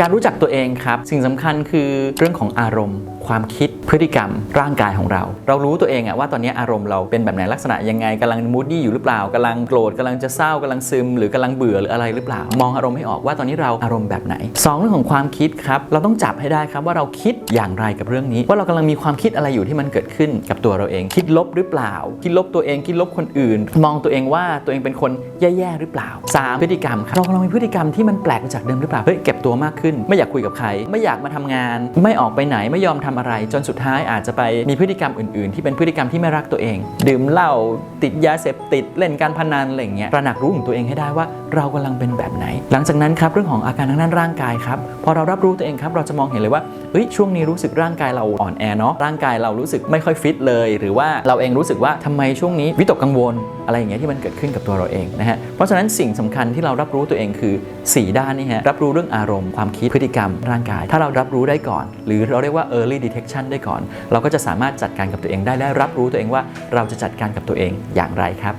การรู้จักตัวเองครับ สิ่งสำคัญคือเรื่องของอารมณ์ ความคิดพฤติกรรม ร่างกายของเรา เรารู้ตัวเองอะว่าตอนนี้อารมณ์เราเป็นแบบไหนลักษณะยังไงกำลังมูดดี้อยู่หรือเปล่ากำลังโกรธกำลังจะเศร้ากำลังซึม หรือกำลังเบื่อหรืออะไรหรือเปล่า มองอารมณ์ให้ออกว่าตอนนี้เราอารมณ์แบบไหนสองเรื่องของความคิดครับเราต้องจับให้ได้ครับว่าเราคิดอย่างไรกับเรื่องนี้ ว่าเรากำลังมีความคิดอะไรอยู่ที่มันเกิดขึ้นกับตัวเราเอง คิดลบหรือเปล่า คิดลบตัวเองคิดลบคนอื่น มองตัวเองว่าตัวเองเป็นคนแย่ๆหรือเปล่าสามพฤติกรรมครับเรากำลังมีพฤติกรรมที่มันแปลกจากเดิมหรือเปล่าเฮ้ยเก็บตัวมากขึ้น ไม่อยากคุยกับใคร ไม่อยากมาทำงาน ไม่ออกไปไหนไม่ยอมทำอะไร จนสุดท้ายอาจจะไปมีพฤติกรรมอื่น ๆ ที่เป็นพฤติกรรมที่ไม่รักตัวเอง ดื่มเหล้าติดยาเสพติดเล่นการพนันอะไรเงี้ยตระหนักรู้ของตัวเองให้ได้ว่าเรากำลังเป็นแบบไหน หลังจากนั้นครับเรื่องของอาการทางด้านร่างกายครับพอเรารับรู้ตัวเองครับเราจะมองเห็นเลยว่าเฮ้ยช่วงนี้รู้สึกร่างกายเราอ่อนแอเนาะร่างกายเรารู้สึกไม่ค่อยฟิตเลย หรือว่าเราเองรู้สึกว่าทำไมช่วงนี้วิตกกังวลอะไรอย่างเงี้ยที่มันเกิดขึ้นกับตัวเราเองนะฮะเพราะฉะนั้นสิ่งสำคัญที่เรารับรู้ตัวเองคือ 4 ด้านนี่ฮะรับรู้เรื่องอารมณ์ความคิดพฤติกรรมร่างกาย ถ้าเรารับรู้ได้ก่อน หรือเราเรียกว่า early detection ได้ก่อน เราก็จะสามารถจัดการกับตัวเองได้และรับรู้ตัวเองว่าเราจะจัดการกับตัวเองอย่างไรครับ